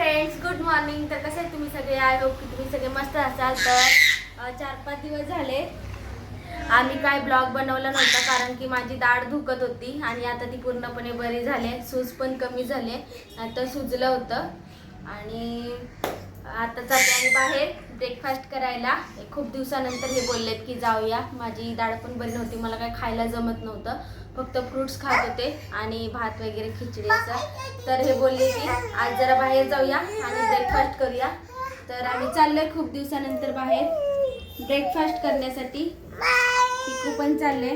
Friends good morning तर कसे आहे तुम्ही सगळे? आय होप की तुम्ही सगळे मस्त असाल. तर चार पाच दिवस झाले. आम्ही काय ब्लॉग बनवला नव्हता कारण की माझी दाढ दुखत होती आणि आता ती पूर्णपणे बरी झाली सूज पण कमी झाले आता सुजलं होतं. आणि आता चालले आम्ही बाहेर ब्रेकफास्ट करायला. खूप दिवसानंतर हे बोललेत की जाऊया. माझी डाळ पण बरी नव्हती मला काय खायला जमत नव्हतं. फक्त फ्रुट्स खात होते आणि भात वगैरे खिचडीचं. तर हे बोलले की आज जरा बाहेर जाऊया आणि ब्रेकफास्ट करूया. तर आम्ही चाललोय खूप दिवसानंतर बाहेर. ब्रेकफास्ट करण्यासाठी पिकू पण चालले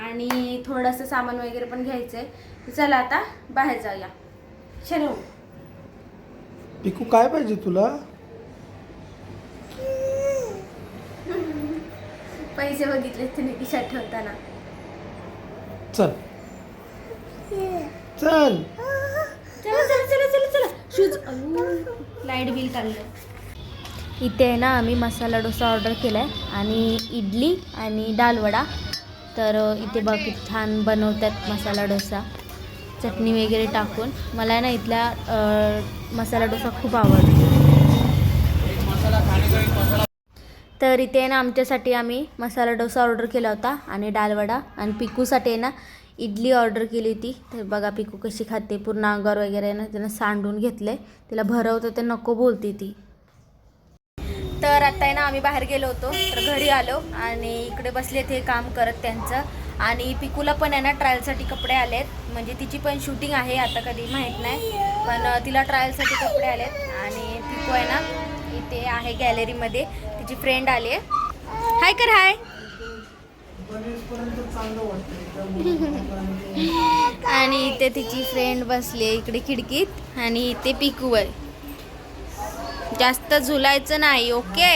आणि थोडंसं सामान वगैरे पण घ्यायचं आहे चला आता बाहेर जाऊया. चलो. पिकू काय पाहिजे तुला? पैसे बघितले तुम्ही खिशात ठेवताना. चल. चल. चला चला चला चला चला. शूज. लाइट बिल काढलं इथे आहे ना आम्ही मसाला डोसा ऑर्डर केला आहे आणि इडली आणि डालवडा तर इथे बघ छान बनवतात मसाला डोसा. चटणी वगैरे टाकून. मला ना इथला अ, मसाला डोसा खूप आवडतो. तर इथे आहे ना आमच्यासाठी आम्ही मसाला डोसा ऑर्डर केला होता आणि डालवडा आणि पिकूसाठी आहे ना इडली ऑर्डर केली होती. तर बघा पिकू कशी खाते पूर्ण अंगावर वगैरे आहे ना तिनं सांडून घेतले तिला भरवतं ते नको बोलते ती. तर आता आहे ना आम्ही बाहेर गेलो होतो तर घरी आलो आणि इकडे बसले ते काम करत त्यांचं. आणि पिकूला पण आहे ना ट्रायलसाठी कपडे आलेत. म्हणजे तिची पण शूटिंग आहे आता कधी माहीत नाही. पण तिला ट्रायलसाठी कपडे आलेत आणि पिकू आहे ना इथे आहे गॅलरीमध्ये तिची फ्रेंड आली आहे. हाय कर हाय आणि इथे तिची फ्रेंड बसली इकडे खिडकीत आणि इथे पिकू आहे. जास्त झुलायचं नाही ओके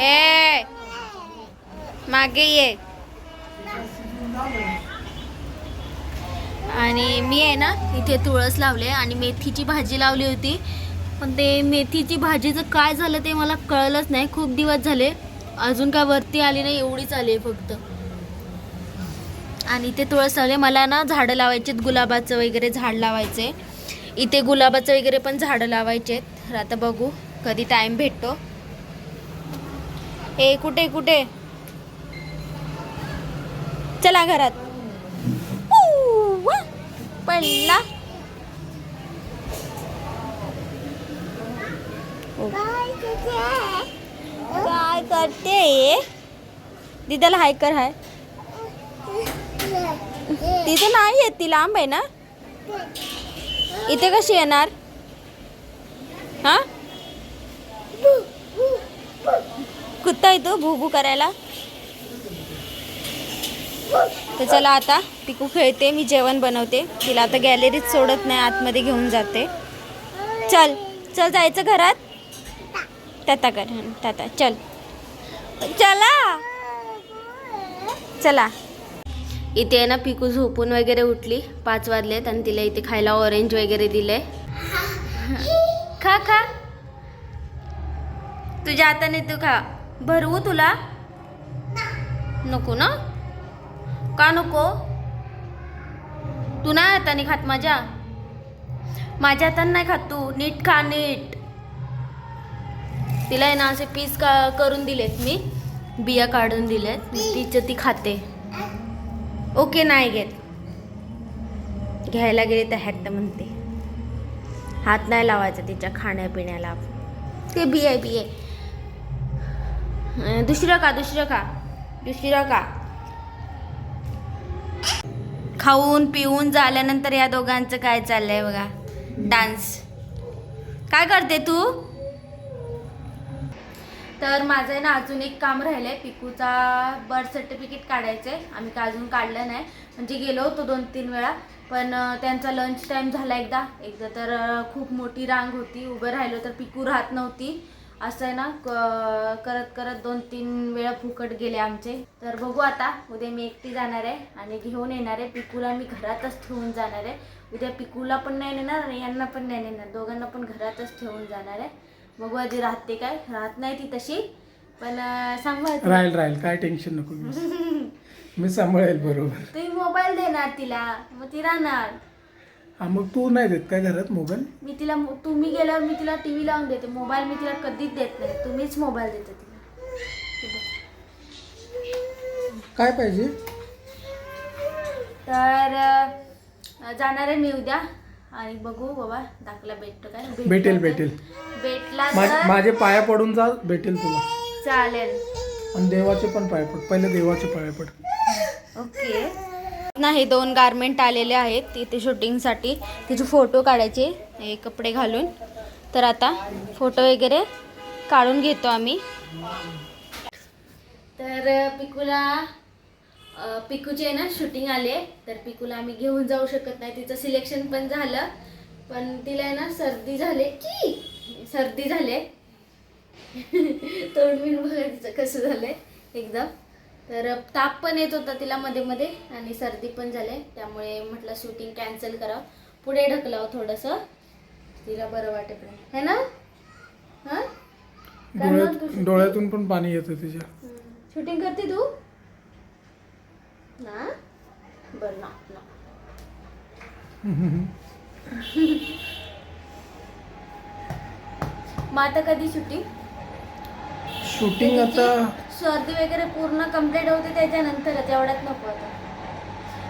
ए मागे ये. आणि मी आहे ना इथे तुळस लावले आणि मेथीची भाजी लावली होती. पण ते मेथीची भाजीचं काय झालं ते मला कळलंच नाही. खूप दिवस झाले. अजून काय वरती आली नाही एवढीच आली आहे फक्त. आणि इथे तुळस लावले. मला ना झाडं लावायचे गुलाबाचं वगैरे झाड लावायचे. इथे गुलाबाचं वगैरे पण झाडं लावायचे आहेत. आता बघू कधी टाईम भेटतो. ए कुठे कुठे? चला घरात. पडला. काय करते? दिदाला हाय कर हाय तिथे नाही येत ती लांब आहे ना? इथे कशी येणार? हा? कुत्ता येतो भू भू करायला. तर चला आता पिकू खेळते मी जेवण बनवते. तिला आता गॅलरीत सोडत नाही आतमध्ये घेऊन जाते. चल चल जायचं घरात? ताता कर हं, ताता चल. चला! चला. इथे आहे ना पिकू झोपून वगैरे उठली पाच वाजलेत आणि तिला इथे खायला ऑरेंज वगैरे दिले खा खा. तुझ्या हाताने तू खा. भरवू तुला? नको ना? का नको? तू नाही हाताने खात माझ्या? माझ्या हाताने नाही खात तू. नीट खा नीट. तिला आहे ना असे पीस का करून दिलेत मी. बिया काढून दिलेत. तिचं ती खाते. ओके नाही घेत. घ्यायला गेले तर हॅट म्हणते. हात नाही लावायचा तिच्या खाण्यापिण्याला. ते बी आहे बी आहे. दुसरं का दुसरं का दुसरं का खाऊन पिऊन झाल्यानंतर या दोघांचं काय चाललंय बघा. डान्स काय करते तू? तर माझं आहे ना अजून एक काम राहिलं आहे पिकूचा बर्थ सर्टिफिकेट काढायचं आहे आम्ही का अजून काढलं नाही. म्हणजे गेलो होतो दोन तीन वेळा. पण त्यांचा लंच टाईम झाला एकदा. एकदा तर खूप मोठी रांग होती. उभं राहिलो तर पिकू राहत नव्हती. असं आहे ना करत करत दोन तीन वेळा फुकट गेले आमचे. तर बघू आता उद्या मी एकटी जाणार आहे आणि घेऊन येणार आहे. पिकूला मी घरातच ठेवून जाणार आहे. उद्या पिकूला पण नाही नेणार आणि यांना पण नाही नेणार. दोघांना पण घरातच ठेवून जाणार आहे. बघू आधी राहते काय. राहत नाही ती तशी. पण अं, सांभाळते राहील राहील. काय टेन्शन नको. मी सांभाळेल बरोबर. तुम्ही मोबाईल देणार तिला. मग ती राहणार. हा मग तू नाही देत काय घरात मोबाईल? मी तिला मो- तुम्ही गेल्यावर मी तिला टी व्ही लावून देते. मोबाईल मी तिला कधीच देत नाही. तुम्हीच मोबाईल देता तिला. काय पाहिजे? तर अं, जाणार आहे मी उद्या. आणि बघू बाबा दाखला भेटतो काय? भेटला भेटेल, भेटेल. भेटला मा- तर माझे पाया पडून जा भेटेल तुला. चालेल. आणि देवाचे पण पाय पड. पहिले देवाचे पाय पड. ओके. ना हे दोन गारमेंट आलेले आहेत तिथे शूटिंगसाठी तिचे फोटो काढायचे हे कपडे घालून. तर आता फोटो वगैरे काढून घेतो आम्ही. तर पिकूला पिकूचे आहे ना शूटिंग आले तर पिकूला आम्ही घेऊन जाऊ शकत नाही. तिचं सिलेक्शन पण झालं. पण तिला आहे ना सर्दी झाले की? सर्दी झाले तोंड बिन बघा तिचं कसं झालंय. एकदम. तर ताप पण येत होता तिला मध्ये मध्ये आणि सर्दी पण झाले. त्यामुळे म्हटलं शूटिंग कॅन्सल करावं. पुढे ढकलावं थोडंसं. तिला बरं वाटेपर्यंत है ना? हां? डोळ्यात डोळ्यातून पण पाणी येतं तिच्या. शूटिंग करते तू? ना? बरं ना ना. मग आता कधी शूटिंग शूटिंग आता सर्दी वगैरे पूर्ण कंप्लीट होते त्याच्यानंतरच एवढ्यात नको आता.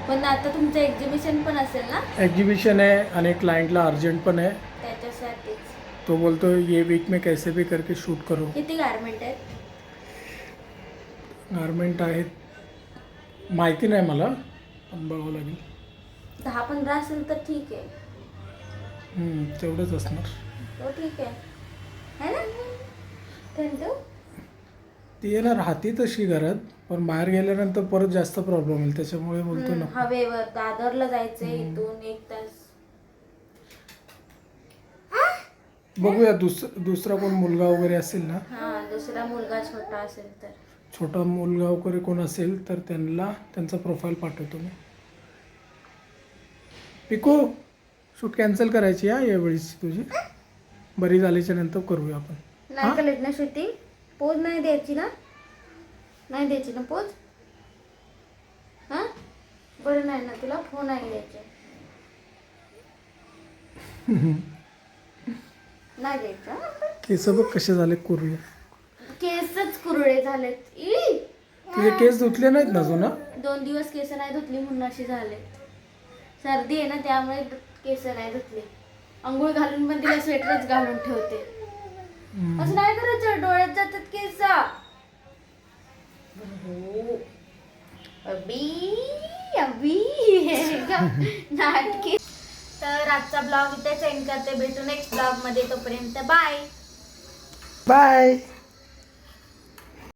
पण आता तुमचं एक्झिबिशन पण असेल ना? एक्झिबिशन आहे आणि क्लायंटला अर्जंट पण आहे. त्याच्यासाठीच. तो बोलतो ये वीक में कैसे भी करके शूट करो. किती गारमेंट आहेत? गारमेंट आहेत. माहिती नाही मला. पण बघावं लागेल. दहा पंधरा असेल तर ठीक आहे. तेवढंच असणार. तो ठीक आहे. है ना? थँक्यू ती येणार राहते तशी घरात पण बाहेर गेल्यानंतर परत जास्त प्रॉब्लेम होईल त्याच्यामुळे बोलतो ना हवेवर दादरला जायचंय इथून एक तास. बघूया दुस दुसरा कोण मुलगा वगैरे असेल ना? हा दुसरा मुलगा छोटा असेल तर. छोटा मुलगा वगैरे कोण असेल तर त्यांना त्यांचा प्रोफाईल पाठवतो मी. पिको शूट कॅन्सल करायची हा यावेळीची तुझी. बरी झाल्याच्यानंतर करूया आपण. नाही श्रुती पोज नाही द्यायची ना? नाही द्यायची ना पोज? हा? बरं नाही ना तुला फोन नाही द्यायचे नाही द्यायचं? केस बघ कसे झाले करूया केसच कुरळे झालेत. ई तुझे केस धुतले नाहीत ना जुना दोन दिवस केस नाही धुतली म्हणून अशी झाले. सर्दी आहे ना त्यामुळे केस नाही धुतली. अंघोळ घालून पण तिला स्वेटरच घालून ठेवते. असं नाही करायचं डोळ्यात जातात केस. हो. अबी अबी. नाटके. तर आजचा ब्लॉग इथे सेंड करते. भेटू नेक्स्ट ब्लॉगमध्ये तोपर्यंत बाय बाय